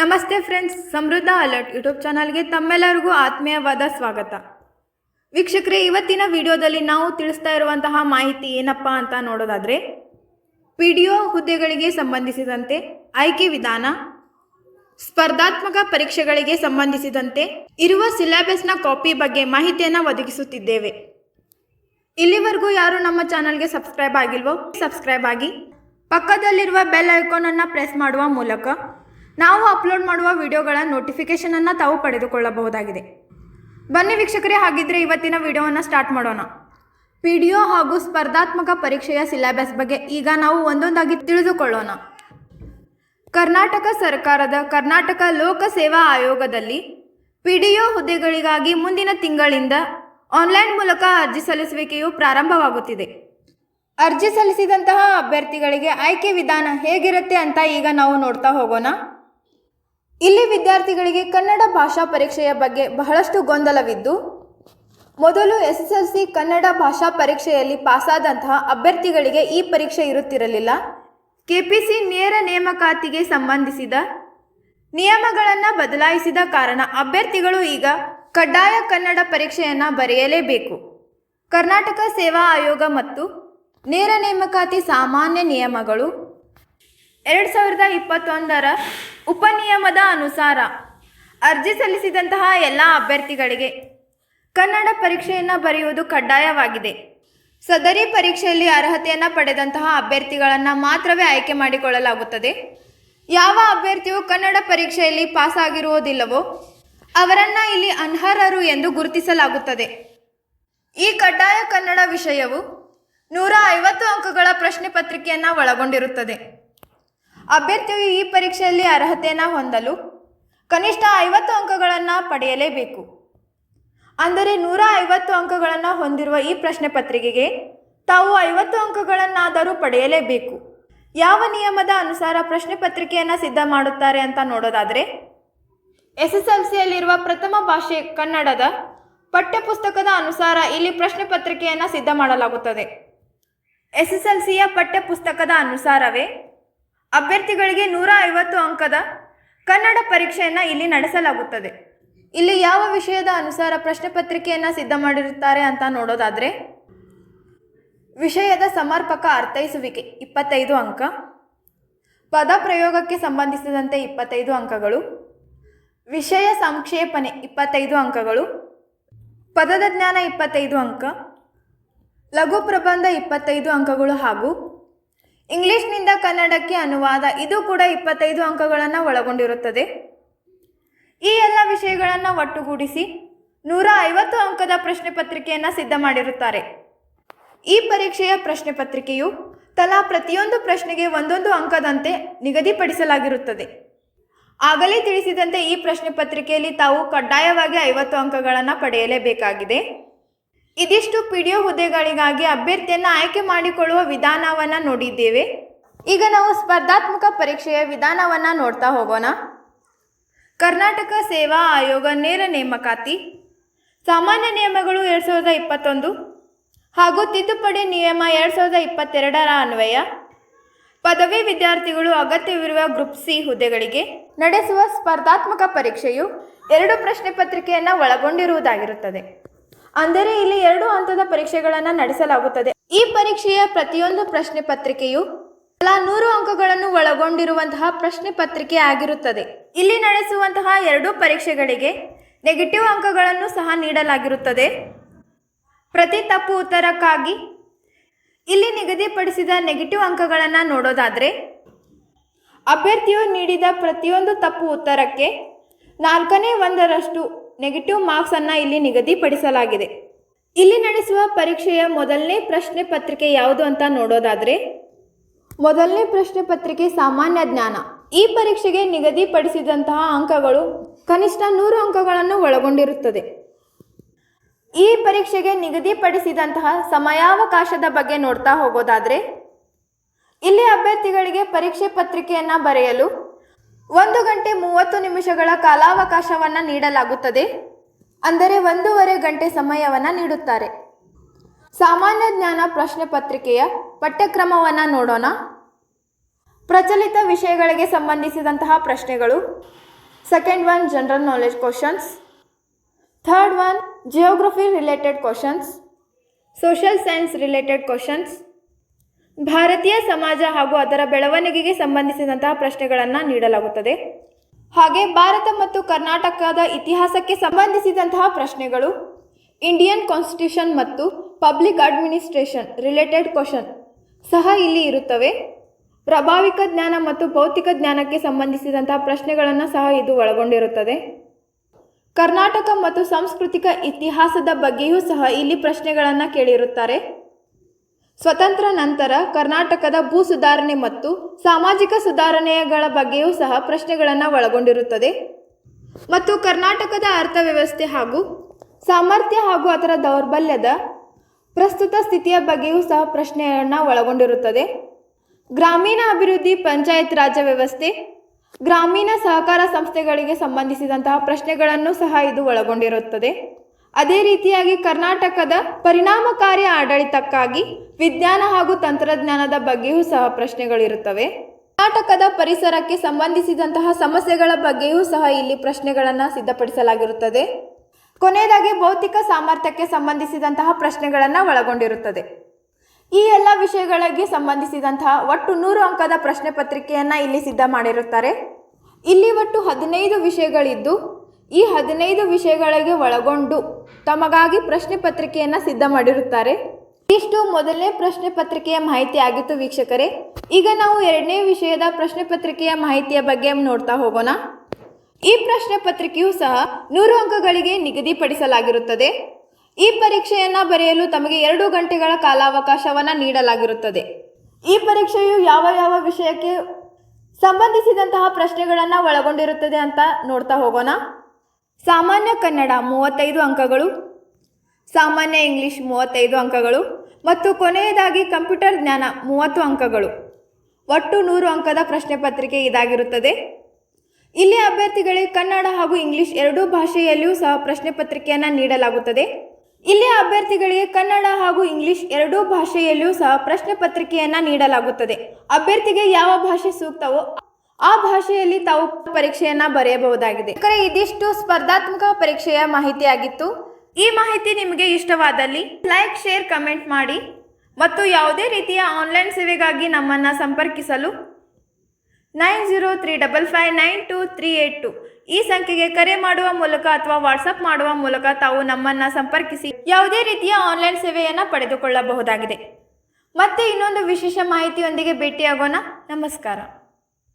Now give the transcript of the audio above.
ನಮಸ್ತೆ ಫ್ರೆಂಡ್ಸ್, ಸಮೃದ್ಧ alert YouTube ಚಾನಲ್ಗೆ ತಮ್ಮೆಲ್ಲರಿಗೂ ಆತ್ಮೀಯವಾದ ಸ್ವಾಗತ. ವೀಕ್ಷಕರೇ, ಇವತ್ತಿನ ವಿಡಿಯೋದಲ್ಲಿ ನಾವು ತಿಳಿಸ್ತಾ ಇರುವಂತಹ ಮಾಹಿತಿ ಏನಪ್ಪ ಅಂತ ನೋಡೋದಾದರೆ ಪಿ ಡಿ ಒ ಹುದ್ದೆಗಳಿಗೆ ಸಂಬಂಧಿಸಿದಂತೆ, ಆಯ್ಕೆ ವಿಧಾನ, ಸ್ಪರ್ಧಾತ್ಮಕ ಪರೀಕ್ಷೆಗಳಿಗೆ ಸಂಬಂಧಿಸಿದಂತೆ ಇರುವ ಸಿಲೆಬಸ್ನ ಕಾಪಿ ಬಗ್ಗೆ ಮಾಹಿತಿಯನ್ನು ಒದಗಿಸುತ್ತಿದ್ದೇವೆ. ಇಲ್ಲಿವರೆಗೂ ಯಾರು ನಮ್ಮ ಚಾನಲ್ಗೆ ಸಬ್ಸ್ಕ್ರೈಬ್ ಆಗಿಲ್ವೋ, ಸಬ್ಸ್ಕ್ರೈಬ್ ಆಗಿ, ಪಕ್ಕದಲ್ಲಿರುವ ಬೆಲ್ ಐಕಾನನ್ನು ಪ್ರೆಸ್ ಮಾಡುವ ಮೂಲಕ ನಾವು ಅಪ್ಲೋಡ್ ಮಾಡುವ ವಿಡಿಯೋಗಳ ನೋಟಿಫಿಕೇಷನನ್ನು ತಾವು ಪಡೆದುಕೊಳ್ಳಬಹುದಾಗಿದೆ. ಬನ್ನಿ ವೀಕ್ಷಕರೇ, ಹಾಗಿದ್ರೆ ಇವತ್ತಿನ ವಿಡಿಯೋವನ್ನು ಸ್ಟಾರ್ಟ್ ಮಾಡೋಣ. ಪಿ ಡಿ ಒ ಹಾಗೂ ಸ್ಪರ್ಧಾತ್ಮಕ ಪರೀಕ್ಷೆಯ ಸಿಲೆಬಸ್ ಬಗ್ಗೆ ಈಗ ನಾವು ಒಂದೊಂದಾಗಿ ತಿಳಿದುಕೊಳ್ಳೋಣ. ಕರ್ನಾಟಕ ಸರ್ಕಾರದ ಕರ್ನಾಟಕ ಲೋಕ ಸೇವಾ ಆಯೋಗದಲ್ಲಿ ಪಿ ಡಿ ಒ ಹುದ್ದೆಗಳಿಗಾಗಿ ಮುಂದಿನ ತಿಂಗಳಿಂದ ಆನ್ಲೈನ್ ಮೂಲಕ ಅರ್ಜಿ ಸಲ್ಲಿಸುವಿಕೆಯು ಪ್ರಾರಂಭವಾಗುತ್ತಿದೆ. ಅರ್ಜಿ ಸಲ್ಲಿಸಿದಂತಹ ಅಭ್ಯರ್ಥಿಗಳಿಗೆ ಆಯ್ಕೆ ವಿಧಾನ ಹೇಗಿರುತ್ತೆ ಅಂತ ಈಗ ನಾವು ನೋಡ್ತಾ ಹೋಗೋಣ. ಇಲ್ಲಿ ವಿದ್ಯಾರ್ಥಿಗಳಿಗೆ ಕನ್ನಡ ಭಾಷಾ ಪರೀಕ್ಷೆಯ ಬಗ್ಗೆ ಬಹಳಷ್ಟು ಗೊಂದಲವಿದ್ದು, ಮೊದಲು S S L C Kannada ಭಾಷಾ ಪರೀಕ್ಷೆಯಲ್ಲಿ ಪಾಸಾದಂತಹ ಅಭ್ಯರ್ಥಿಗಳಿಗೆ ಈ ಪರೀಕ್ಷೆ ಇರುತ್ತಿರಲಿಲ್ಲ. ಕೆಪಿಸಿ ನೇರ ನೇಮಕಾತಿಗೆ ಸಂಬಂಧಿಸಿದ ನಿಯಮಗಳನ್ನು ಬದಲಾಯಿಸಿದ ಕಾರಣ ಅಭ್ಯರ್ಥಿಗಳು ಈಗ ಕಡ್ಡಾಯ ಕನ್ನಡ ಪರೀಕ್ಷೆಯನ್ನು ಬರೆಯಲೇಬೇಕು. ಕರ್ನಾಟಕ ಸೇವಾ ಆಯೋಗ ಮತ್ತು ನೇರ ನೇಮಕಾತಿ ಸಾಮಾನ್ಯ ನಿಯಮಗಳು ಎರಡು ಸಾವಿರದ ಇಪ್ಪತ್ತೊಂದರ ಉಪನಿಯಮದ ಅನುಸಾರ ಅರ್ಜಿ ಸಲ್ಲಿಸಿದಂತಹ ಎಲ್ಲ ಅಭ್ಯರ್ಥಿಗಳಿಗೆ ಕನ್ನಡ ಪರೀಕ್ಷೆಯನ್ನು ಬರೆಯುವುದು ಕಡ್ಡಾಯವಾಗಿದೆ. ಸದರಿ ಪರೀಕ್ಷೆಯಲ್ಲಿ ಅರ್ಹತೆಯನ್ನು ಪಡೆದಂತಹ ಅಭ್ಯರ್ಥಿಗಳನ್ನು ಮಾತ್ರವೇ ಆಯ್ಕೆ ಮಾಡಿಕೊಳ್ಳಲಾಗುತ್ತದೆ. ಯಾವ ಅಭ್ಯರ್ಥಿಯು ಕನ್ನಡ ಪರೀಕ್ಷೆಯಲ್ಲಿ ಪಾಸಾಗಿರುವುದಿಲ್ಲವೋ ಅವರನ್ನು ಇಲ್ಲಿ ಅನರ್ಹರು ಎಂದು ಗುರುತಿಸಲಾಗುತ್ತದೆ. ಈ ಕಡ್ಡಾಯ ಕನ್ನಡ ವಿಷಯವು ನೂರ ಐವತ್ತು ಅಂಕಗಳ ಪ್ರಶ್ನೆ ಪತ್ರಿಕೆಯನ್ನು ಒಳಗೊಂಡಿರುತ್ತದೆ. ಅಭ್ಯರ್ಥಿಯು ಈ ಪರೀಕ್ಷೆಯಲ್ಲಿ ಅರ್ಹತೆಯನ್ನು ಹೊಂದಲು ಕನಿಷ್ಠ ಐವತ್ತು ಅಂಕಗಳನ್ನು ಪಡೆಯಲೇಬೇಕು. ಅಂದರೆ ನೂರ ಐವತ್ತು ಅಂಕಗಳನ್ನು ಹೊಂದಿರುವ ಈ ಪ್ರಶ್ನೆ ಪತ್ರಿಕೆಗೆ ತಾವು ಐವತ್ತು ಅಂಕಗಳನ್ನಾದರೂ ಪಡೆಯಲೇಬೇಕು. ಯಾವ ನಿಯಮದ ಅನುಸಾರ ಪ್ರಶ್ನೆ ಪತ್ರಿಕೆಯನ್ನು ಸಿದ್ಧ ಮಾಡುತ್ತಾರೆ ಅಂತ ನೋಡೋದಾದರೆ ಎಸ್ ಎಸ್ ಎಲ್ ಸಿಯಲ್ಲಿರುವ ಪ್ರಥಮ ಭಾಷೆ ಕನ್ನಡದ ಪಠ್ಯಪುಸ್ತಕದ ಅನುಸಾರ ಇಲ್ಲಿ ಪ್ರಶ್ನೆ ಪತ್ರಿಕೆಯನ್ನು ಸಿದ್ಧ ಮಾಡಲಾಗುತ್ತದೆ. ಎಸ್ ಎಸ್ ಎಲ್ ಸಿಯ ಪಠ್ಯಪುಸ್ತಕದ ಅನುಸಾರವೇ ಅಭ್ಯರ್ಥಿಗಳಿಗೆ ನೂರ ಐವತ್ತು ಅಂಕದ ಕನ್ನಡ ಪರೀಕ್ಷೆಯನ್ನು ಇಲ್ಲಿ ನಡೆಸಲಾಗುತ್ತದೆ. ಇಲ್ಲಿ ಯಾವ ವಿಷಯದ ಅನುಸಾರ ಪ್ರಶ್ನೆ ಪತ್ರಿಕೆಯನ್ನು ಸಿದ್ಧ ಮಾಡಿರುತ್ತಾರೆ ಅಂತ ನೋಡೋದಾದರೆ, ವಿಷಯದ ಸಮರ್ಪಕ ಅರ್ಥೈಸುವಿಕೆ ಇಪ್ಪತ್ತೈದು ಅಂಕ, ಪದ ಪ್ರಯೋಗಕ್ಕೆ ಸಂಬಂಧಿಸಿದಂತೆ ಇಪ್ಪತ್ತೈದು ಅಂಕಗಳು, ವಿಷಯ ಸಂಕ್ಷೇಪಣೆ ಇಪ್ಪತ್ತೈದು ಅಂಕಗಳು, ಪದದ ಜ್ಞಾನ ಇಪ್ಪತ್ತೈದು ಅಂಕ, ಲಘು ಪ್ರಬಂಧ ಇಪ್ಪತ್ತೈದು ಅಂಕಗಳು ಹಾಗೂ ಇಂಗ್ಲಿಷ್ನಿಂದ ಕನ್ನಡಕ್ಕೆ ಅನುವಾದ ಇದು ಕೂಡ ಇಪ್ಪತ್ತೈದು ಅಂಕಗಳನ್ನು ಒಳಗೊಂಡಿರುತ್ತದೆ. ಈ ಎಲ್ಲ ವಿಷಯಗಳನ್ನು ಒಟ್ಟುಗೂಡಿಸಿ ನೂರ ಐವತ್ತು ಅಂಕದ ಪ್ರಶ್ನೆ ಪತ್ರಿಕೆಯನ್ನು ಸಿದ್ಧ ಮಾಡಿರುತ್ತಾರೆ. ಈ ಪರೀಕ್ಷೆಯ ಪ್ರಶ್ನೆ ಪತ್ರಿಕೆಯು ತಲಾ ಪ್ರತಿಯೊಂದು ಪ್ರಶ್ನೆಗೆ ಒಂದೊಂದು ಅಂಕದಂತೆ ನಿಗದಿಪಡಿಸಲಾಗಿರುತ್ತದೆ. ಆಗಲೇ ತಿಳಿಸಿದಂತೆ ಈ ಪ್ರಶ್ನೆ ಪತ್ರಿಕೆಯಲ್ಲಿ ತಾವು ಕಡ್ಡಾಯವಾಗಿ ಐವತ್ತು ಅಂಕಗಳನ್ನು ಪಡೆಯಲೇಬೇಕಾಗಿದೆ. ಇದಿಷ್ಟು ಪಿ ಡಿ ಒ ಹುದ್ದೆಗಳಿಗಾಗಿ ಅಭ್ಯರ್ಥಿಯನ್ನು ಆಯ್ಕೆ ಮಾಡಿಕೊಳ್ಳುವ ವಿಧಾನವನ್ನು ನೋಡಿದ್ದೇವೆ. ಈಗ ನಾವು ಸ್ಪರ್ಧಾತ್ಮಕ ಪರೀಕ್ಷೆಯ ವಿಧಾನವನ್ನು ನೋಡ್ತಾ ಹೋಗೋಣ. ಕರ್ನಾಟಕ ಸೇವಾ ಆಯೋಗ ನೇರ ನೇಮಕಾತಿ, ಸಾಮಾನ್ಯ ನಿಯಮಗಳು ಎರಡು ಸಾವಿರದ ಇಪ್ಪತ್ತೊಂದು ಹಾಗೂ ತಿದ್ದುಪಡಿ ನಿಯಮ ಎರಡು ಸಾವಿರದ ಇಪ್ಪತ್ತೆರಡರ ಅನ್ವಯ. ಪದವಿ ವಿದ್ಯಾರ್ಥಿಗಳು ಅಗತ್ಯವಿರುವ ಗ್ರೂಪ್ ಸಿ ಹುದ್ದೆಗಳಿಗೆ ನಡೆಸುವ ಸ್ಪರ್ಧಾತ್ಮಕ ಪರೀಕ್ಷೆಯು ಎರಡು ಪ್ರಶ್ನೆ ಪತ್ರಿಕೆಯನ್ನು ಒಳಗೊಂಡಿರುವುದಾಗಿರುತ್ತದೆ. ಅಂದರೆ ಇಲ್ಲಿ ಎರಡು ಹಂತದ ಪರೀಕ್ಷೆಗಳನ್ನು ನಡೆಸಲಾಗುತ್ತದೆ. ಈ ಪರೀಕ್ಷೆಯ ಪ್ರತಿಯೊಂದು ಪ್ರಶ್ನೆ ಪತ್ರಿಕೆಯು ತಲಾ ನೂರು ಅಂಕಗಳನ್ನು ಒಳಗೊಂಡಿರುವಂತಹ ಪ್ರಶ್ನೆ ಪತ್ರಿಕೆ ಆಗಿರುತ್ತದೆ. ಇಲ್ಲಿ ನಡೆಸುವಂತಹ ಎರಡೂ ಪರೀಕ್ಷೆಗಳಿಗೆ ನೆಗೆಟಿವ್ ಅಂಕಗಳನ್ನು ಸಹ ನೀಡಲಾಗಿರುತ್ತದೆ. ಪ್ರತಿ ತಪ್ಪು ಉತ್ತರಕ್ಕಾಗಿ ಇಲ್ಲಿ ನಿಗದಿಪಡಿಸಿದ ನೆಗೆಟಿವ್ ಅಂಕಗಳನ್ನು ನೋಡೋದಾದರೆ, ಅಭ್ಯರ್ಥಿಯು ನೀಡಿದ ಪ್ರತಿಯೊಂದು ತಪ್ಪು ಉತ್ತರಕ್ಕೆ ನಾಲ್ಕನೇ ಒಂದರಷ್ಟು ನೆಗೆಟಿವ್ ಮಾರ್ಕ್ಸನ್ನು ಇಲ್ಲಿ ನಿಗದಿಪಡಿಸಲಾಗಿದೆ. ಇಲ್ಲಿ ನಡೆಸುವ ಪರೀಕ್ಷೆಯ ಮೊದಲನೇ ಪ್ರಶ್ನೆ ಪತ್ರಿಕೆ ಯಾವುದು ಅಂತ ನೋಡೋದಾದರೆ, ಮೊದಲನೇ ಪ್ರಶ್ನೆ ಪತ್ರಿಕೆ ಸಾಮಾನ್ಯ ಜ್ಞಾನ. ಈ ಪರೀಕ್ಷೆಗೆ ನಿಗದಿಪಡಿಸಿದಂತಹ ಅಂಕಗಳು ಕನಿಷ್ಠ ನೂರು ಅಂಕಗಳನ್ನು ಒಳಗೊಂಡಿರುತ್ತದೆ. ಈ ಪರೀಕ್ಷೆಗೆ ನಿಗದಿಪಡಿಸಿದಂತಹ ಸಮಯಾವಕಾಶದ ಬಗ್ಗೆ ನೋಡ್ತಾ ಹೋಗೋದಾದರೆ, ಇಲ್ಲಿ ಅಭ್ಯರ್ಥಿಗಳಿಗೆ ಪರೀಕ್ಷೆ ಪತ್ರಿಕೆಯನ್ನು ಬರೆಯಲು ಒಂದು ಗಂಟೆ ಮೂವತ್ತು ನಿಮಿಷಗಳ ಕಾಲಾವಕಾಶವನ್ನು ನೀಡಲಾಗುತ್ತದೆ. ಅಂದರೆ ಒಂದೂವರೆ ಗಂಟೆ ಸಮಯವನ್ನು ನೀಡುತ್ತಾರೆ. ಸಾಮಾನ್ಯ ಜ್ಞಾನ ಪ್ರಶ್ನೆ ಪತ್ರಿಕೆಯ ಪಠ್ಯಕ್ರಮವನ್ನು ನೋಡೋಣ. ಪ್ರಚಲಿತ ವಿಷಯಗಳಿಗೆ ಸಂಬಂಧಿಸಿದಂತಹ ಪ್ರಶ್ನೆಗಳು. Second one general knowledge questions third one geography related questions social science related questions. ಭಾರತೀಯ ಸಮಾಜ ಹಾಗೂ ಅದರ ಬೆಳವಣಿಗೆಗೆ ಸಂಬಂಧಿಸಿದಂತಹ ಪ್ರಶ್ನೆಗಳನ್ನು ನೀಡಲಾಗುತ್ತದೆ. ಹಾಗೆ ಭಾರತ ಮತ್ತು ಕರ್ನಾಟಕದ ಇತಿಹಾಸಕ್ಕೆ ಸಂಬಂಧಿಸಿದಂತಹ ಪ್ರಶ್ನೆಗಳು ಇಂಡಿಯನ್ ಕಾನ್ಸ್ಟಿಟ್ಯೂಷನ್ ಮತ್ತು ಪಬ್ಲಿಕ್ ಅಡ್ಮಿನಿಸ್ಟ್ರೇಷನ್ ರಿಲೇಟೆಡ್ ಕ್ವಶನ್ ಸಹ ಇಲ್ಲಿ ಇರುತ್ತವೆ. ಪ್ರಭಾವಿಕ ಜ್ಞಾನ ಮತ್ತು ಭೌತಿಕ ಜ್ಞಾನಕ್ಕೆ ಸಂಬಂಧಿಸಿದಂತಹ ಪ್ರಶ್ನೆಗಳನ್ನು ಸಹ ಇದು ಒಳಗೊಂಡಿರುತ್ತದೆ. ಕರ್ನಾಟಕ ಮತ್ತು ಸಾಂಸ್ಕೃತಿಕ ಇತಿಹಾಸದ ಬಗ್ಗೆಯೂ ಸಹ ಇಲ್ಲಿ ಪ್ರಶ್ನೆಗಳನ್ನು ಕೇಳಿರುತ್ತಾರೆ. ಸ್ವತಂತ್ರ ನಂತರ ಕರ್ನಾಟಕದ ಭೂ ಸುಧಾರಣೆ ಮತ್ತು ಸಾಮಾಜಿಕ ಸುಧಾರಣೆಗಳ ಬಗ್ಗೆಯೂ ಸಹ ಪ್ರಶ್ನೆಗಳನ್ನು ಒಳಗೊಂಡಿರುತ್ತದೆ. ಮತ್ತು ಕರ್ನಾಟಕದ ಅರ್ಥವ್ಯವಸ್ಥೆ ಹಾಗೂ ಸಾಮರ್ಥ್ಯ ಹಾಗೂ ಅದರ ದೌರ್ಬಲ್ಯದ ಪ್ರಸ್ತುತ ಸ್ಥಿತಿಯ ಬಗ್ಗೆಯೂ ಸಹ ಪ್ರಶ್ನೆಯನ್ನು ಒಳಗೊಂಡಿರುತ್ತದೆ. ಗ್ರಾಮೀಣ ಅಭಿವೃದ್ಧಿ ಪಂಚಾಯತ್ ರಾಜ್ಯ ವ್ಯವಸ್ಥೆ, ಗ್ರಾಮೀಣ ಸಹಕಾರ ಸಂಸ್ಥೆಗಳಿಗೆ ಸಂಬಂಧಿಸಿದಂತಹ ಪ್ರಶ್ನೆಗಳನ್ನು ಸಹ ಇದು ಒಳಗೊಂಡಿರುತ್ತದೆ. ಅದೇ ರೀತಿಯಾಗಿ ಕರ್ನಾಟಕದ ಪರಿಣಾಮಕಾರಿ ಆಡಳಿತಕ್ಕಾಗಿ ವಿಜ್ಞಾನ ಹಾಗೂ ತಂತ್ರಜ್ಞಾನದ ಬಗ್ಗೆಯೂ ಸಹ ಪ್ರಶ್ನೆಗಳಿರುತ್ತವೆ. ಕರ್ನಾಟಕದ ಪರಿಸರಕ್ಕೆ ಸಂಬಂಧಿಸಿದಂತಹ ಸಮಸ್ಯೆಗಳ ಬಗ್ಗೆಯೂ ಸಹ ಇಲ್ಲಿ ಪ್ರಶ್ನೆಗಳನ್ನು ಸಿದ್ಧಪಡಿಸಲಾಗಿರುತ್ತದೆ. ಕೊನೆಯದಾಗಿ ಭೌತಿಕ ಸಾಮರ್ಥ್ಯಕ್ಕೆ ಸಂಬಂಧಿಸಿದಂತಹ ಪ್ರಶ್ನೆಗಳನ್ನು ಒಳಗೊಂಡಿರುತ್ತದೆ. ಈ ಎಲ್ಲ ವಿಷಯಗಳಿಗೆ ಸಂಬಂಧಿಸಿದಂತಹ ಒಟ್ಟು ನೂರು ಅಂಕದ ಪ್ರಶ್ನೆ ಪತ್ರಿಕೆಯನ್ನು ಇಲ್ಲಿ ಸಿದ್ಧ ಮಾಡಿರುತ್ತಾರೆ. ಇಲ್ಲಿ ಒಟ್ಟು ಹದಿನೈದು ವಿಷಯಗಳಿದ್ದು, ಈ ಹದಿನೈದು ವಿಷಯಗಳಿಗೆ ಒಳಗೊಂಡು ತಮಗಾಗಿ ಪ್ರಶ್ನೆ ಪತ್ರಿಕೆಯನ್ನು ಸಿದ್ಧ ಮಾಡಿರುತ್ತಾರೆ. ಇಷ್ಟು ಮೊದಲನೇ ಪ್ರಶ್ನೆ ಪತ್ರಿಕೆಯ ಮಾಹಿತಿ ಆಗಿತ್ತು ವೀಕ್ಷಕರೇ. ಈಗ ನಾವು ಎರಡನೇ ವಿಷಯದ ಪ್ರಶ್ನೆ ಪತ್ರಿಕೆಯ ಮಾಹಿತಿಯ ಬಗ್ಗೆ ನೋಡ್ತಾ ಹೋಗೋಣ. ಈ ಪ್ರಶ್ನೆ ಪತ್ರಿಕೆಯು ಸಹ ನೂರು ಅಂಕಗಳಿಗೆ ನಿಗದಿಪಡಿಸಲಾಗಿರುತ್ತದೆ. ಈ ಪರೀಕ್ಷೆಯನ್ನು ಬರೆಯಲು ತಮಗೆ ಎರಡು ಗಂಟೆಗಳ ಕಾಲಾವಕಾಶವನ್ನು ನೀಡಲಾಗಿರುತ್ತದೆ. ಈ ಪರೀಕ್ಷೆಯು ಯಾವ ಯಾವ ವಿಷಯಕ್ಕೆ ಸಂಬಂಧಿಸಿದಂತಹ ಪ್ರಶ್ನೆಗಳನ್ನು ಒಳಗೊಂಡಿರುತ್ತದೆ ಅಂತ ನೋಡ್ತಾ ಹೋಗೋಣ. ಸಾಮಾನ್ಯ ಕನ್ನಡ ಮೂವತ್ತೈದು ಅಂಕಗಳು, ಸಾಮಾನ್ಯ ಇಂಗ್ಲಿಷ್ ಮೂವತ್ತೈದು ಅಂಕಗಳು ಮತ್ತು ಕೊನೆಯದಾಗಿ ಕಂಪ್ಯೂಟರ್ ಜ್ಞಾನ ಮೂವತ್ತು ಅಂಕಗಳು. ಒಟ್ಟು ನೂರು ಅಂಕದ ಪ್ರಶ್ನೆ ಪತ್ರಿಕೆ ಇದಾಗಿರುತ್ತದೆ. ಇಲ್ಲಿ ಅಭ್ಯರ್ಥಿಗಳಿಗೆ ಕನ್ನಡ ಹಾಗೂ ಇಂಗ್ಲಿಷ್ ಎರಡೂ ಭಾಷೆಯಲ್ಲಿಯೂ ಸಹ ಪ್ರಶ್ನೆ ಪತ್ರಿಕೆಯನ್ನು ನೀಡಲಾಗುತ್ತದೆ. ಇಲ್ಲಿ ಅಭ್ಯರ್ಥಿಗಳಿಗೆ ಕನ್ನಡ ಹಾಗೂ ಇಂಗ್ಲಿಷ್ ಎರಡೂ ಭಾಷೆಯಲ್ಲಿಯೂ ಸಹ ಪ್ರಶ್ನೆ ಪತ್ರಿಕೆಯನ್ನು ನೀಡಲಾಗುತ್ತದೆ. ಅಭ್ಯರ್ಥಿಗೆ ಯಾವ ಭಾಷೆ ಸೂಕ್ತವೋ ಆ ಭಾಷೆಯಲ್ಲಿ ತಾವು ಪರೀಕ್ಷೆಯನ್ನ ಬರೆಯಬಹುದಾಗಿದೆ. ಇದಿಷ್ಟು ಸ್ಪರ್ಧಾತ್ಮಕ ಪರೀಕ್ಷೆಯ ಮಾಹಿತಿಯಾಗಿತ್ತು. ಈ ಮಾಹಿತಿ ನಿಮಗೆ ಇಷ್ಟವಾದಲ್ಲಿ ಲೈಕ್, ಶೇರ್, ಕಮೆಂಟ್ ಮಾಡಿ ಮತ್ತು ಯಾವುದೇ ರೀತಿಯ ಆನ್ಲೈನ್ ಸೇವೆಗಾಗಿ ನಮ್ಮನ್ನು ಸಂಪರ್ಕಿಸಲು nine zero three double five nine two three eight two. ಈ ಸಂಖ್ಯೆಗೆ ಕರೆ ಮಾಡುವ ಮೂಲಕ ಅಥವಾ ವಾಟ್ಸಪ್ ಮಾಡುವ ಮೂಲಕ ತಾವು ನಮ್ಮನ್ನು ಸಂಪರ್ಕಿಸಿ ಯಾವುದೇ ರೀತಿಯ ಆನ್ಲೈನ್ ಸೇವೆಯನ್ನು ಪಡೆದುಕೊಳ್ಳಬಹುದಾಗಿದೆ. ಮತ್ತೆ ಇನ್ನೊಂದು ವಿಶೇಷ ಮಾಹಿತಿಯೊಂದಿಗೆ ಭೇಟಿಯಾಗೋಣ. ನಮಸ್ಕಾರ.